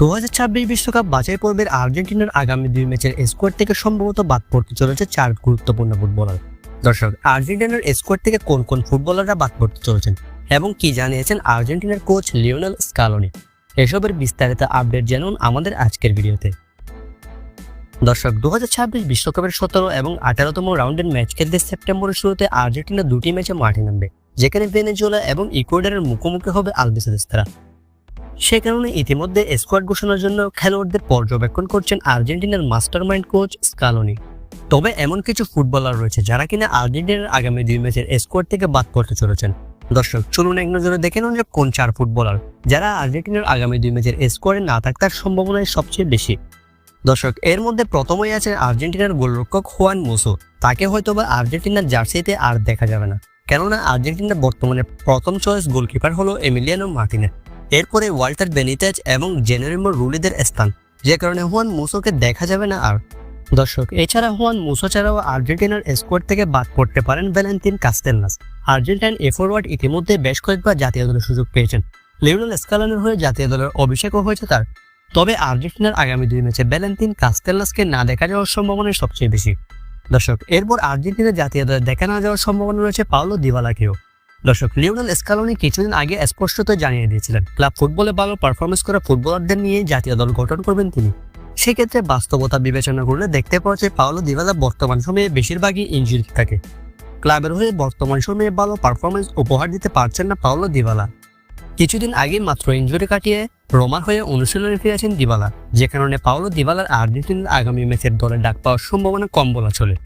দু বিশ্বকাপ বাছাই পর্বের আর্জেন্টিনার আগামী দুই ম্যাচের স্কোয়াড থেকে সম্ভবত বাদ পড়তে চলেছে চার গুরুত্বপূর্ণ ফুটবলার। দর্শক, আর্জেন্টিনার স্কোয়াড থেকে কোন কোন ফুটবলাররা বাদ পড়তে চলেছেন এবং কি জানিয়েছেন আর্জেন্টিনার কোচ লিওনেল স্কালোনি? এসবের বিস্তারিত আপডেট জানুন আমাদের আজকের ভিডিওতে। দর্শক, দু বিশ্বকাপের সতেরো এবং আঠারোতম রাউন্ডের ম্যাচ খেলতে সেপ্টেম্বরের শুরুতে আর্জেন্টিনা দুটি ম্যাচে মাঠে নামবে, যেখানে ভেনেজুয়েলা এবং ইকুয়েডারের মুখোমুখি হবে আলবিসেলেস্তারা সে কারণে ইতিমধ্যে স্কোয়াড ঘোষণার জন্য খেলোয়াড়দের পর্যবেক্ষণ করছেন আর্জেন্টিনার মাস্টারমাইন্ড কোচ স্কালোনি। তবে এমন কিছু ফুটবলার রয়েছে যারা কিনা আর্জেন্টিনার আগামী দুই ম্যাচের স্কোয়াড থেকে বাদ করতে চলেছেন। দর্শক, চলুন এক নজরে দেখে নিন যে কোন চার ফুটবলার যারা আর্জেন্টিনার আগামী দুই ম্যাচের স্কোয়াডে না থাকার সম্ভাবনাই সবচেয়ে বেশি। দর্শক, এর মধ্যে প্রথমেই আছে আর্জেন্টিনার গোলরক্ষক হোয়ান মুসো। তাকে হয়তোবা আর্জেন্টিনার জার্সিতে আর দেখা যাবে না। কেননা আর্জেন্টিনার বর্তমানে প্রথম চয়েস গোলকিপার হলো এমিলিয়ানো মার্টিনে। এরপরে ওয়াল্টার বেনিতেজ এবং জেনারিমো রুলিদের স্থান, যে কারণে হুয়ান মুসোকে দেখা যাবে না আর। দর্শক, এছাড়া হুয়ান মুসো ছাড়াও আর্জেন্টিনার স্কোয়াড থেকে বাদ পড়তে পারেন ভ্যালেন্টিন কাস্তেলনাস। আর্জেন্টাইন এ ফরওয়ার্ড ইতিমধ্যে বেশ কয়েকবার জাতীয় দলের সুযোগ পেয়েছেন। লিওনেল স্কালানের হয়ে জাতীয় দলের অভিষেকও হয়েছে তার। তবে আর্জেন্টিনার আগামী দুই ম্যাচে ভ্যালেন্টিন কাস্তেলনাসকে না দেখা যাওয়ার সম্ভাবনা সবচেয়ে বেশি। দর্শক, এরপর আর্জেন্টিনার জাতীয় দলে দেখা না যাওয়ার সম্ভাবনা রয়েছে পাওলো দিবালাকেও দর্শক, লিওনেল স্কালোনি কিছুদিন আগে স্পষ্টত জানিয়ে দিয়েছিলেন, ক্লাব ফুটবলে ভালো পারফরমেন্স করা ফুটবলারদের নিয়ে জাতীয় দল গঠন করবেন তিনি। সেক্ষেত্রে বাস্তবতা বিবেচনা করলে দেখতে পাওয়া যায় পাওলো দিবালা বর্তমান সময়ে বেশিরভাগই ইঞ্জুরি থাকে। ক্লাবের হয়ে বর্তমান সময়ে ভালো পারফরমেন্স উপহার দিতে পারছেন না পাওলো দিবালা। কিছুদিন আগে মাত্র ইঞ্জুরি কাটিয়ে রোমার হয়ে অনুশীলনে ফিরেছেন দিবালা, যে কারণে পাওলো দিবালার আর্জেন্টিনার আগামী ম্যাচের দলে ডাক পাওয়ার সম্ভাবনা কম বলা চলে।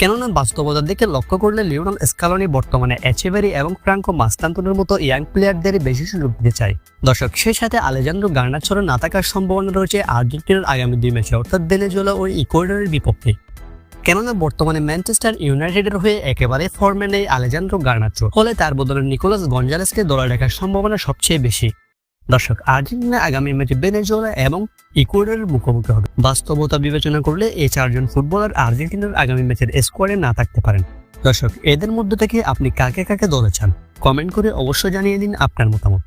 কেননা বাস্তবতার দিকে লক্ষ্য করলে লিওনাল স্কালনি বর্তমানে এচেভেরি এবং ফ্রাঙ্কো মাস্তান্তনের মতো ইয়াং প্লেয়ারদের বেশি সুযোগ দিতে চায়। দর্শক, সেই সাথে আলেজান্দ্রো গার্নাছড়ো না থাকার সম্ভাবনা রয়েছে আর্জেন্টিনার আগামী দুই ম্যাচে, অর্থাৎ ভেনেজুয়েলা ও ইকুয়েডরের বিপক্ষে। কেননা বর্তমানে ম্যানচেস্টার ইউনাইটেডের হয়ে একেবারে ফর্মে নেই আলেজান্দ্রো গার্নাচো ফলে তার বদলে নিকোলাস গঞ্জালেসকে দলে রাখার সম্ভাবনা সবচেয়ে বেশি। দর্শক আর্জেন্টিনা আগামী ম্যাচে বেনেজোলা এবং ইকুয়েডরের মুখোমুখি হবে। বাস্তবতা বিবেচনা করলে এই চারজন ফুটবলার আর্জেন্টিনার আগামী ম্যাচের স্কোয়াডে না থাকতে পারেন। দর্শক, এদের মধ্যে থেকে আপনি কাকে কাকে দলে চান? কমেন্ট করে অবশ্যই জানিয়ে দিন আপনার মতামত।